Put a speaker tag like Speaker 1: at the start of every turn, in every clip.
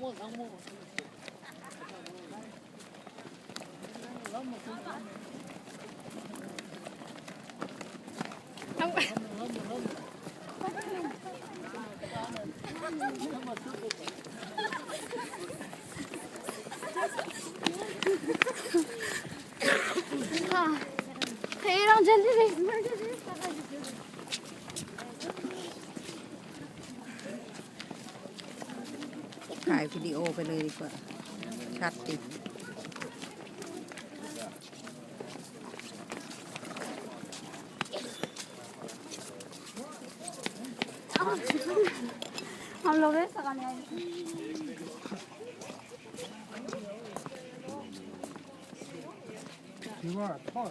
Speaker 1: 아, 상무 상무 페이랑
Speaker 2: 젤리 레이스 วิดีโอไปเลยดีกว่า ชัดดิ
Speaker 1: เอาลง
Speaker 3: ได้สักอะไร你玩儿胖了。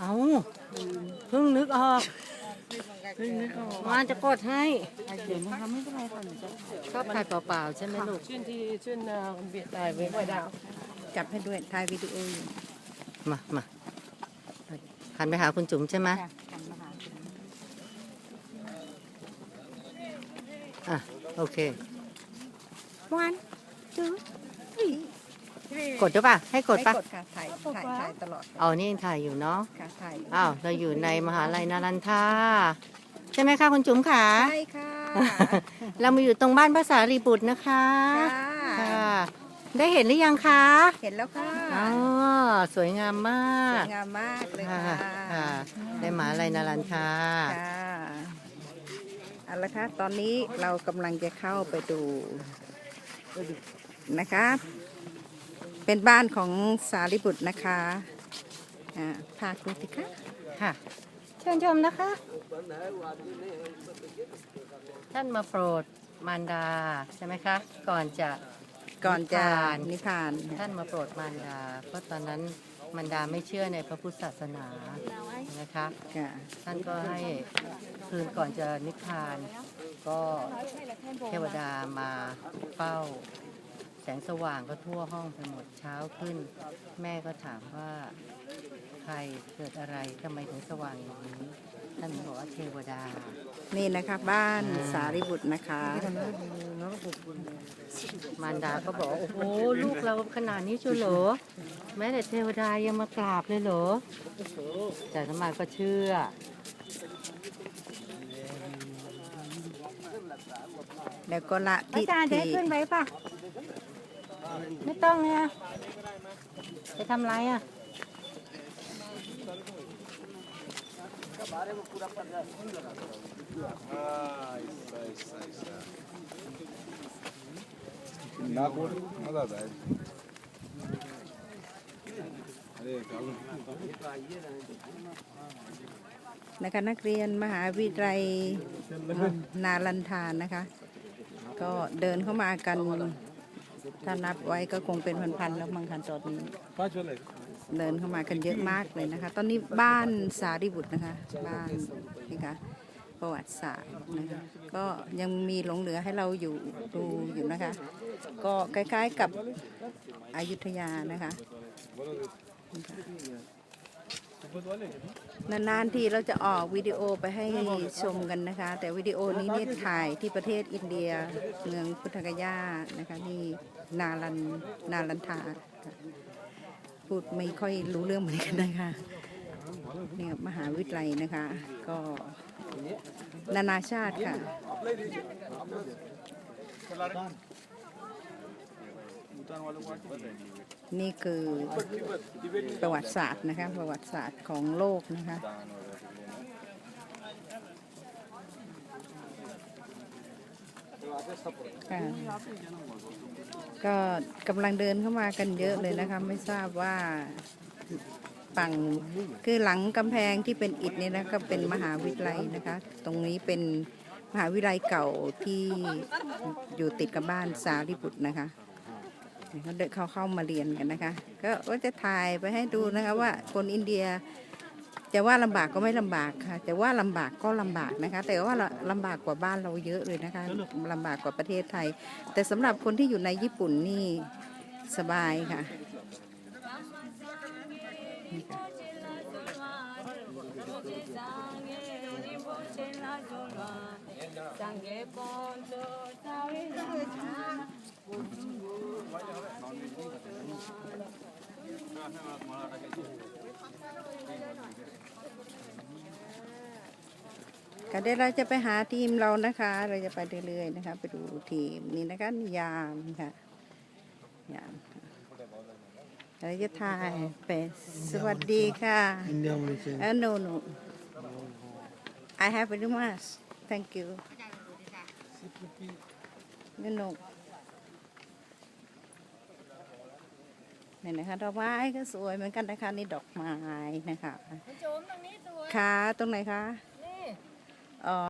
Speaker 4: เอาเพิ่งนึกออกมาจะกดให้เดี๋ยวนะคะไม่เป็นไรค่ะชอบถ่ายเปล่าๆใช่ไหมลูก
Speaker 5: ชื่นที่ชื่นเอ่อเบียดได้ไว้ไว้ดาว
Speaker 2: จับให้ด้วยถ่ายวิดีโออยู่
Speaker 4: มามาหันไปหาคุณจุ๋มใช่ไหม
Speaker 2: ค่ะหันมาหาคุณ
Speaker 4: อะโอเค
Speaker 2: one two three
Speaker 4: กดด้วยป่ะ ให้กด
Speaker 2: ให้
Speaker 4: ป่ะ
Speaker 2: กดค่ะถ่ายถ่ายถ่ายตลอด
Speaker 4: เอานี่ยังถ่ายอยู่เนาะ
Speaker 2: ค่ะถ่าย
Speaker 4: อ้าว เราอยู่ในมหาลัยนารันทาใช่ไหมคะคุณจุ๋มขา
Speaker 2: ใช่ค่ะ
Speaker 4: เรามาอยู่ตรงบ้านภาษารีบุตรนะคะ
Speaker 2: ค่ะ
Speaker 4: ค่ะ ได้เห็นหรือยังคะ
Speaker 2: เห็นแล้วค่ะ
Speaker 4: อ๋อสวยงามมา
Speaker 2: สว
Speaker 4: ก
Speaker 2: ยงามมากเลย
Speaker 4: ค่ะ
Speaker 2: ค่ะ
Speaker 4: ค่ะได้มหาลัยนารันทา
Speaker 2: ค่ะเอาละค่ะตอนนี้เรากำลังจะเข้าไปดูนะคะ เป็นบ้านของสารีบุตรนะคะอ่าพาดูสิคะ
Speaker 4: ค่ะ เชิญชมนะคะ ท่านมาโปรดมารดาใช่ไหมคะ ก่อนจะ
Speaker 2: ก่อนจะ
Speaker 4: นิพพาน
Speaker 2: นิพพาน
Speaker 4: ท่านมาโปรดมารดา เพราะตอนนั้นมารดาไม่เชื่อในพระพุทธศาสนานะคะ
Speaker 2: ค่ะ
Speaker 4: ท่านก็ให้คืนก่อนจะนิพพานก็เทวดามาเฝ้า แสงสว่างก็ทั่วห้องไปหมดเช้าขึ้น แม่ก็ถามว่าใครเกิดอะไรทำไมถึงสว่างอย่างนี้ท่านบอกว่าเทวดา
Speaker 2: นี่นะคะบ้านสารีบุตรนะคะ
Speaker 4: มารดาก็บอกว่าโอ้โหลูกเราขนาดนี้ชัวเหรอแม้แต่เทวดายังมากราบเลยเหรอแต่สมาก็เชื่อ
Speaker 2: แล้วก็ละ
Speaker 4: อา
Speaker 2: ทิ
Speaker 4: จารย์ได้
Speaker 2: ฐิ
Speaker 4: ขึ้นไปปะ ไม่ต้องเนี่ยไปทำไรอะ
Speaker 3: นาโกนมาได้
Speaker 2: นะคะนักเรียนมหาวิทยาลัยนาลันทานนะคะ ก็เดินเข้ามากัน ถ้านับไว้ก็คงเป็นพันๆแล้วมังคันตอนนี้ เดินเข้ามากันเยอะมากเลยนะคะ ตอนนี้บ้านสาดีบุตรนะคะ บ้านนี่ค่ะประวัติศาสตร์นะคะก็ยังมีหลงเหลือให้เราอยู่ดูอยู่นะคะ ก็คล้ายๆกับอยุธยานะคะ นานๆทีเราจะออกวิดีโอไปให้ชมกันนะคะ แต่วิดีโอนี้เนี่ยถ่ายที่ประเทศอินเดียเมืองพุทธกยานะคะที่นาลันนาลันทาพูดไม่ค่อยรู้เรื่องเหมือนกันนะคะเนี่ยมหาวิทยาลัยนะคะ ก็นานาชาติค่ะ นี่คือประวัติศาสตร์นะคะประวัติศาสตร์ของโลกนะคะก็กำลังเดินเข้ามากันเยอะเลยนะคะ ไม่ทราบว่าฝั่งคือหลังกำแพงที่เป็นอิฐเนี่ยนะก็เป็นมหาวิทยาลัยนะคะ ตรงนี้เป็นมหาวิทยาลัยเก่าที่อยู่ติดกับบ้านสารีบุตรนะคะ เขาเดินเขาเข้ามาเรียนกันนะคะ ก็จะถ่ายไปให้ดูนะคะว่าคนอินเดียจะว่าลำบากก็ไม่ลำบากค่ะจะว่าลำบากก็ลำบากนะคะ แต่ว่าลำบากกว่าบ้านเราเยอะเลยนะคะลำบากกว่าประเทศไทย แต่สำหรับคนที่อยู่ในญี่ปุ่นนี่สบายค่ะนี่ค่ะ ก็เดี๋ยวเราจะไปหาทีมเรานะคะ เราจะไปเรื่อยๆนะคะ ไปดูทีมนี่นะคะนี่ยามค่ะยามค่ะเราจะถ่ายไปสวัสดีค่ะ
Speaker 3: India Malaysia
Speaker 2: เออ no no I have very much thank you no no นี่นะคะดอกไม้ก็สวยเหมือนกันนะคะนี่ดอกไม้นะคะ
Speaker 1: โจมตรงนี้สวย
Speaker 2: ค่ะตรงไหนคะ
Speaker 1: นี่
Speaker 2: อ๋อ